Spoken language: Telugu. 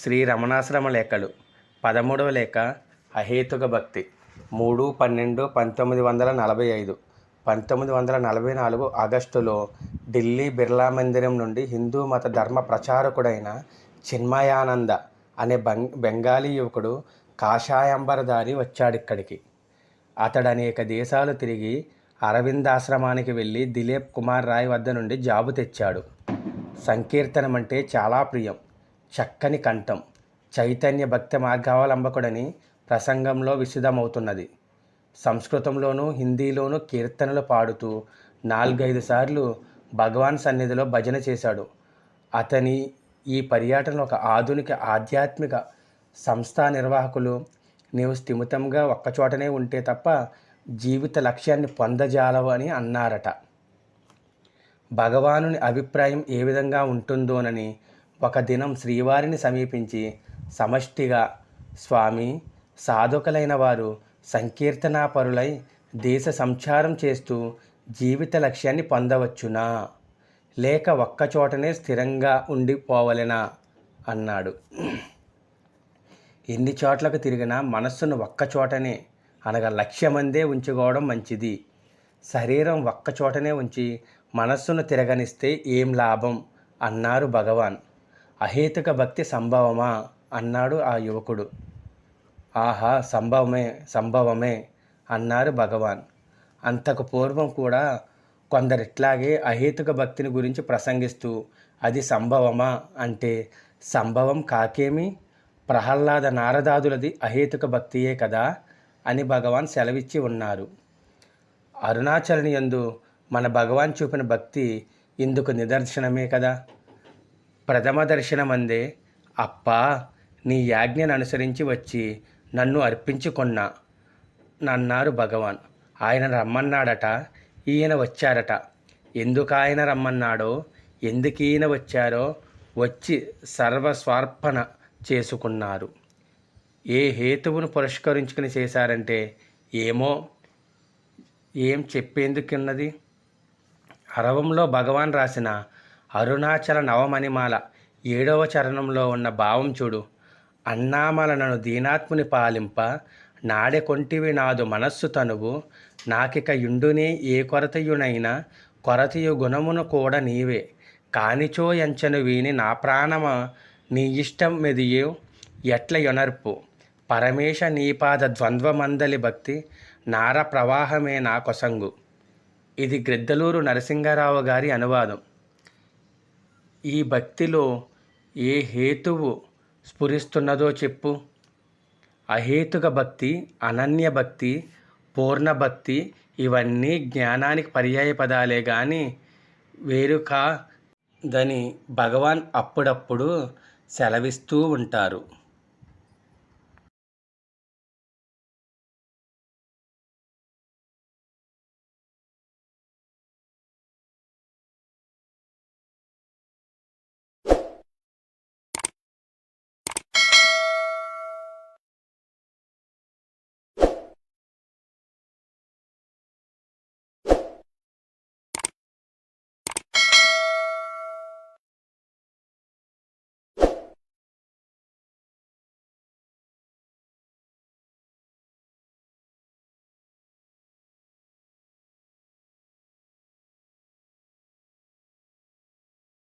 శ్రీ రమణాశ్రమ లేఖలు పదమూడవ లేఖ అహేతుక భక్తి మూడు పన్నెండు పంతొమ్మిది వందల నలభై ఐదు. పంతొమ్మిది వందల నలభై నాలుగు ఆగస్టులో ఢిల్లీ బిర్లా మందిరం నుండి హిందూ మత ధర్మ ప్రచారకుడైన చిన్మయానంద అనే బెం బెంగాలీ యువకుడు కాషాయంబరధారి వచ్చాడిక్కడికి అతడు అనేక దేశాలు తిరిగి అరవిందాశ్రమానికి వెళ్ళి దిలీప్ కుమార్ రాయ్ వద్ద నుండి జాబు తెచ్చాడు. సంకీర్తనం అంటే చాలా ప్రియం. చక్కని కంఠం. చైతన్య భక్తి మార్గావలంబకుడని ప్రసంగంలో విశదమవుతున్నది. సంస్కృతంలోనూ హిందీలోనూ కీర్తనలు పాడుతూ నాలుగైదు సార్లు భగవాన్ సన్నిధిలో భజన చేశాడు. అతని ఈ పర్యటన ఒక ఆధునిక ఆధ్యాత్మిక సంస్థా నిర్వాహకులు నీవు స్థిమితంగా ఒక్కచోటనే ఉంటే తప్ప జీవిత లక్ష్యాన్ని పొందజాలవు అని అన్నారట. భగవానుని అభిప్రాయం ఏ విధంగా ఉంటుందోనని ఒక దినం శ్రీవారిని సమీపించి సమష్టిగా స్వామి సాధుకులైన వారు సంకీర్తనాపరులై దేశ సంచారం చేస్తూ జీవిత లక్ష్యాన్ని పొందవచ్చునా? లేక ఒక్కచోటనే స్థిరంగా ఉండిపోవలెనా? అన్నాడు. ఎన్ని చోట్లకు తిరిగినా మనస్సును ఒక్కచోటనే అనగా లక్ష్యమందే ఉంచుకోవడం మంచిది. శరీరం ఒక్కచోటనే ఉంచి మనస్సును తిరగనిస్తే ఏం లాభం? అన్నారు భగవాన్. అహేతుక భక్తి సంభవమా? అన్నాడు ఆ యువకుడు. ఆహా సంభవమే సంభవమే అన్నారు భగవాన్. అంతకు పూర్వం కూడా కొందరిట్లాగే అహేతుక భక్తిని గురించి ప్రసంగిస్తూ అది సంభవమా? అంటే సంభవం కాకేమి? ప్రహ్లాద నారదాదులది అహేతుక భక్తియే కదా? అని భగవాన్ సెలవిచ్చి ఉన్నారు. అరుణాచలని యందు మన భగవాన్ చూపిన భక్తి ఇందుకు నిదర్శనమే కదా? ప్రథమ దర్శనమందే. అప్పా నీ యాజ్ఞను అనుసరించి వచ్చి నన్ను అర్పించుకొన్నా. నన్నారు భగవాన్. ఆయన రమ్మన్నాడట ఈయన వచ్చారట. ఎందుకు ఆయన రమ్మన్నాడో ఎందుకు ఈయన వచ్చారో వచ్చి సర్వస్వార్పణ చేసుకున్నారు. ఏ హేతువును పురస్కరించుకుని చేశారంటే ఏమో ఏం చెప్పేందుకున్నది? అరవంలో భగవాన్ రాసిన అరుణాచల నవమణిమాల ఏడవ చరణంలో ఉన్న భావం చూడు. అన్నామలనను దీనాత్ముని పాలింప నాడె కొంటివి నాదు మనస్సు తనువు. నాకిక యుండునే ఏ కొరతయునైనా కొరతయు గుణమును కూడా నీవే. కానిచో ఎంచను వీని నా ప్రాణమ నీ ఇష్టం మెదియు ఎట్ల యొనర్పు? పరమేశ నీపాద ద్వంద్వమందలి భక్తి నార ప్రవాహమే నా కొసంగు. ఇది గ్రెద్దలూరు నరసింగారావు గారి అనువాదం. ఈ భక్తిలో ఏ హేతువు స్ఫురిస్తున్నదో చెప్పు. అహేతుక భక్తి అనన్య భక్తి పూర్ణ భక్తి ఇవన్నీ జ్ఞానానికి పర్యాయ పదాలే కానీ వేరు కాదని భగవాన్ అప్పుడప్పుడు సెలవిస్తూ ఉంటారు.